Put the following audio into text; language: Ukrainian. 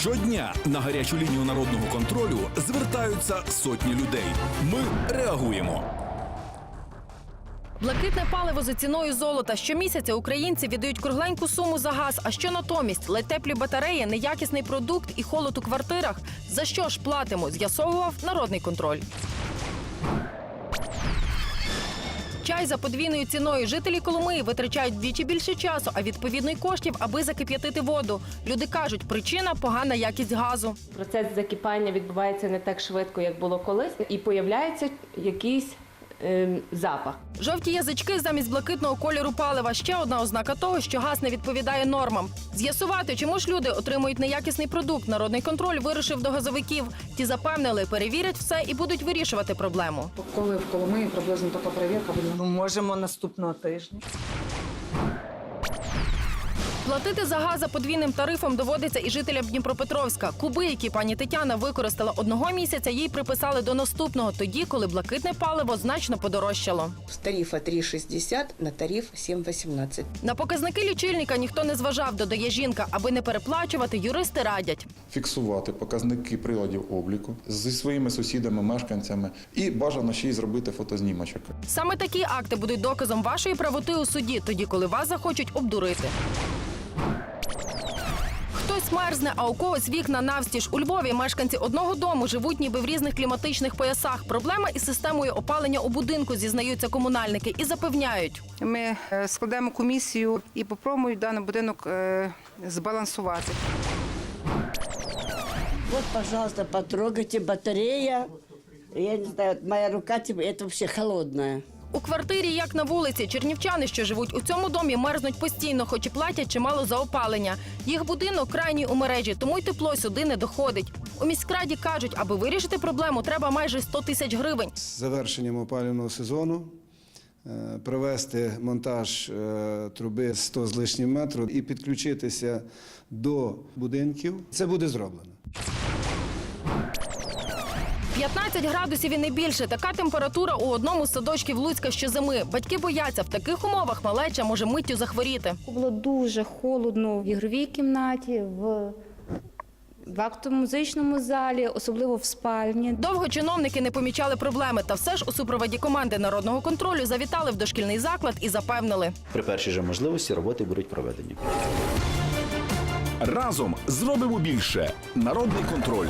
Щодня на гарячу лінію народного контролю звертаються сотні людей. Ми реагуємо. Блакитне паливо за ціною золота. Щомісяця українці віддають кругленьку суму за газ. А що натомість? Ледь теплі батареї, неякісний продукт і холод у квартирах. За що ж платимо? З'ясовував народний контроль. Чай за подвійною ціною жителі Коломиї витрачають вдвічі більше часу, а відповідно й коштів, аби закип'ятити воду. Люди кажуть, причина погана якість газу. Процес закипання відбувається не так швидко, як було колись, і появляються якийсь ем, запах. Жовті язички замість блакитного кольору палива ще одна ознака того, що газ не відповідає нормам. З'ясувати, чому ж люди отримують неякісний продукт, народний контроль вирушив до газовиків. Ті запевнили, перевірять все і будуть вирішувати проблему. Коли в Коломиї приблизно така перевірка буде? Ну, можемо наступного тижня. Платити за газ за подвійним тарифом доводиться і жителям Дніпропетровська. Куби, які пані Тетяна використала одного місяця, їй приписали до наступного, тоді, коли блакитне паливо значно подорожчало. С тарифа 3,60 на тариф 7,18. На показники лічильника ніхто не зважав, додає жінка. Аби не переплачувати, юристи радять. фіксувати показники приладів обліку зі своїми сусідами, мешканцями і бажано ще й зробити фотознімочок. Саме такі акти будуть доказом вашої правоти у суді, тоді коли вас захочуть обдурити. Хтось мерзне, а у когось вікна навстіж. У Львові мешканці одного дому живуть ніби в різних кліматичних поясах. Проблема із системою опалення у будинку, зізнаються комунальники, і запевняють. Ми е, складемо комісію і попробуємо даний будинок е, збалансувати. Вот, пожалуйста, потрогайте батарея. Я не знаю, моя рука, это вообще холодная. У квартирі, як на вулиці, чернівчани, що живуть у цьому домі, мерзнуть постійно, хоч і платять чимало за опалення. Їх будинок крайній у мережі, тому й тепло сюди не доходить. У міськраді кажуть, аби вирішити проблему, треба майже 100 тисяч гривень. з завершенням опалювального сезону е, провести монтаж е, труби 100 з лишнім метру і підключитися до будинків. Це буде зроблено. 15 градусів і не більше. Така температура у одному з садочків Луцька щозими. Батьки бояться, в таких умовах малеча може миттю захворіти. Було дуже холодно в ігровій кімнаті, в, в актомузичному залі, особливо в спальні. Довго чиновники не помічали проблеми, та все ж у супроводі команди народного контролю завітали в дошкільний заклад і запевнили. При першій же можливості роботи будуть проведені. Разом зробимо більше. Народний контроль.